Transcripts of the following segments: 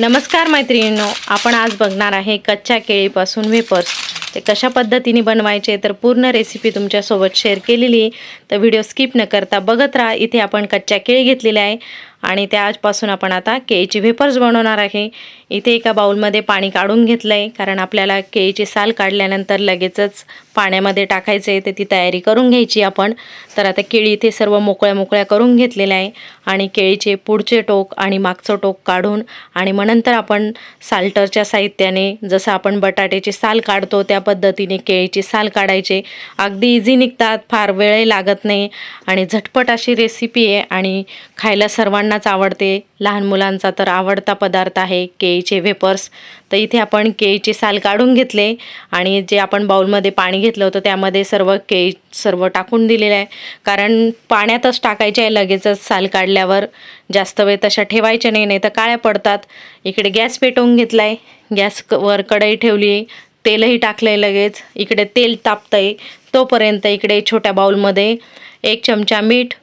नमस्कार मैत्रिणींनो आपण आज बघणार आहे कच्च्या केळीपासून वेपर्स. ते कशा पद्धतीने बनवायचे तर पूर्ण रेसिपी तुमच्यासोबत शेअर केलेली आहे. तर व्हिडिओ स्किप न करता बघत राहा. इथे आपण कच्च्या केळी घेतलेल्या आहे. आणि त्यापासून आपण आता केळीची वेपर्स बनवणार आहे. इथे एका बाउलमध्ये पाणी काढून घेतलं आहे कारण आपल्याला केळीची साल काढल्यानंतर लगेचच पाण्यामध्ये टाकायचं आहे तर ती तयारी करून घ्यायची आपण. तर आता केळी इथे सर्व मोकळ्या मोकळ्या करून घेतलेल्या आहे आणि केळीचे पुढचे टोक आणि मागचं टोक काढून आणि मग नंतर आपण साल्टरच्या साहित्याने जसं आपण बटाट्याची साल काढतो त्या पद्धतीने केळीची साल काढायचे. अगदी इझी निघतात फार वेळही लागत नाही आणि झटपट अशी रेसिपी आहे आणि खायला सर्वांना सर्वांनाच आवडते. लहान मुलांचा तर आवडता पदार्थ आहे केळीचे वेपर्स. तर इथे आपण केळीची साल काढून घेतले आणि जे आपण बाउलमध्ये पाणी घेतलं होतं त्यामध्ये सर्व केळी सर्व टाकून दिलेलं आहे. कारण पाण्यातच टाकायचे आहे लगेचच साल काढल्यावर. जास्त वेळ तशा ठेवायच्या नाही नाही तर काळ्या पडतात. इकडे गॅस पेटवून घेतला आहे गॅसवर कढई ठेवली तेलही टाकलं आहे लगेच. इकडे तेल तापतं आहे तोपर्यंत इकडे छोट्या बाउलमध्ये एक चमचा मीठ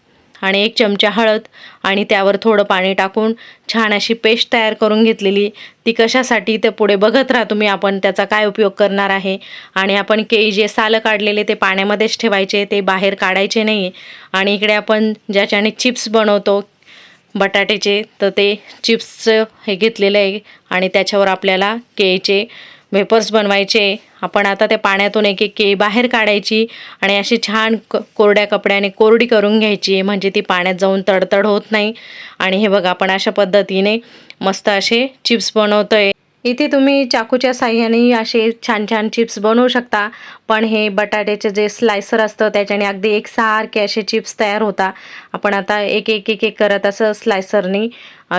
आणि एक चमचा हळद आणि त्यावर थोडं पाणी टाकून छान अशी पेस्ट तयार करून घेतलेली. ती कशासाठी ते पुढे बघत राहा तुम्ही आपण त्याचा काय उपयोग करणार आहे. आणि आपण केळी जे सालं काढलेले ते पाण्यामध्येच ठेवायचे ते बाहेर काढायचे नाही. आणि इकडे आपण ज्याच्याने चिप्स बनवतो बटाट्याचे तर ते चिप्सचं हे घेतलेलं आहे. आणि त्याच्यावर आपल्याला केळीचे वेपर्स बनवायचे. आपण आता त्या पाण्यातून एक एक केळी बाहेर काढायची आणि अशी छान क कोरड्या कपड्याने कोरडी करून घ्यायची. म्हणजे ती पाण्यात जाऊन तडतड होत नाही. आणि हे बघा आपण अशा पद्धतीने मस्त असे चिप्स बनवतो आहे इथे तुम्ही चाकूच्या साह्याने असे छान छान चिप्स बनवू शकता. पण हे बटाट्याचे जे स्लायसर असतं त्याच्याने अगदी एकसारखे असे चिप्स तयार होता. आपण आता एक एक एक एक करत असं स्लायसरनी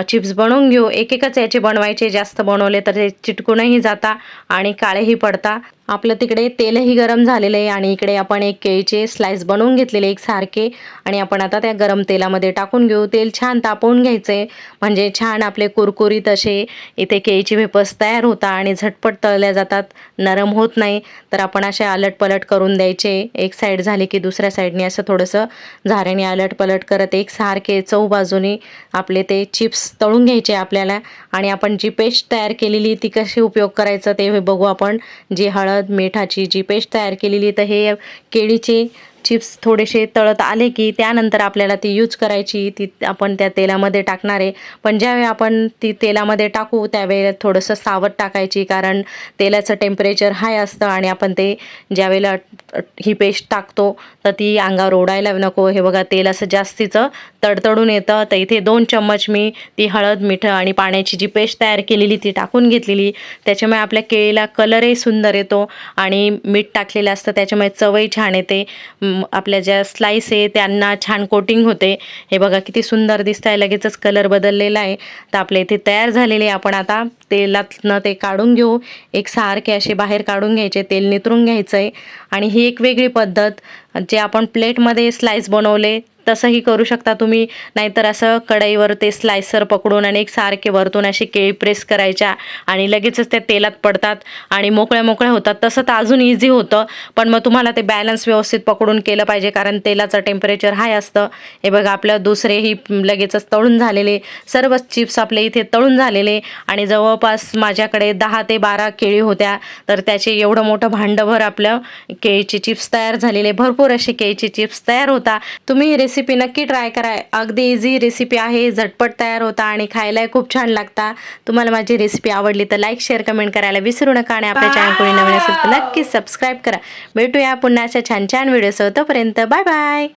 चिप्स बनवून घेऊ. एक एकच याचे बनवायचे जास्त बनवले तर ते चिटकूनही जाता आणि काळेही पडता. आपलं तिकडे तेलही गरम झालेलं आहे आणि इकडे आपण एक केळीचे स्लाइस बनवून घेतलेले एक सारखे. आणि आपण आता त्या गरम तेलामध्ये टाकून घेऊ. तेल छान तापवून घ्यायचं म्हणजे छान आपले कुरकुरीत असे इथे केळीचे वेपर्स तयार होतात आणि झटपट तळल्या जातात. नरम होत नाही. तर आपण असे आलटपलट करून द्यायचे. एक साईड झाले की दुसऱ्या साईडने असं थोडंसं झाऱ्याने आलटपलट करत एक सारखे चौ बाजूने आपले ते चिप्स तळून घ्यायचे आपल्याला. आणि आपण जी पेस्ट तयार केलेली ती कशी उपयोग करायचं ते बघू आपण. जी हळद मिठाची जी पेस्ट तयार केलेली तर हे केळीचे चिप्स थोडेसे तळत आले की त्यानंतर आपल्याला ती यूज करायची ती आपण त्या तेलामध्ये टाकणार आहे. पण ज्यावेळी आपण ती तेलामध्ये टाकू त्यावेळेला थोडंसं सावध टाकायची कारण तेलाचं टेम्परेचर हाय असतं आणि आपण ते ज्यावेळेला ही पेस्ट टाकतो तर ती अंगावर ओढायला नको. हे बघा तेल असं जास्तीचं तडतडून येतं. तर इथे दोन चम्मच मी ती हळद मिठं आणि पाण्याची जी पेस्ट तयार केलेली ती टाकून घेतलेली. त्याच्यामुळे आपल्या केळीला कलरही सुंदर येतो आणि मीठ टाकलेलं असतं त्याच्यामुळे चवही छान येते. आपल्या ज्या स्लाईस आहे त्यांना छान कोटिंग होते. हे बघा किती सुंदर दिसत आहे लगेचच कलर बदललेला आहे. तर आपल्या इथे तयार झालेले आपण आता तेलातनं ते काढून घेऊ. एक सारखे असे बाहेर काढून घ्यायचे. तेल नितरून घ्यायचं आहे आणि ही एक वेगळी पद्धत जे आपण प्लेटमध्ये स्लाईस बनवले तसंही करू शकता तुम्ही. नाहीतर असं कढईवर ते स्लायसर पकडून आणि एक सारखे वरतून अशी केळी प्रेस करायच्या आणि लगेचच त्या तेलात पडतात आणि मोकळ्या मोकळ्या होतात. तसं तर अजून इझी होतं पण मग तुम्हाला ते बॅलन्स व्यवस्थित पकडून केलं पाहिजे कारण तेलाचं टेम्परेचर हाय असतं. हे बघा आपलं दुसरेही लगेचच तळून झालेले सर्वच चिप्स आपले इथे तळून झालेले आणि जवळपास माझ्याकडे दहा ते बारा केळी होत्या. तर त्याचे एवढं मोठं भांडभर आपलं केळीचे चिप्स तयार झालेले. भरपूर असे केळीचे चिप्स तयार होता. तुम्ही रेसिपी रेसिपी नक्की ट्राय करा. अगदी इझी रेसिपी आहे. झटपट तयार होता आणि खायलाही खूप छान लागता. तुम्हाला माझी रेसिपी आवडली तर लाईक शेअर कमेंट करायला विसरू नका आणि आपल्या चॅनल कोणी नवीन असेल तर नक्की सबस्क्राईब करा. भेटूया पुन्हा अशा छान छान व्हिडिओ तोपर्यंत बाय बाय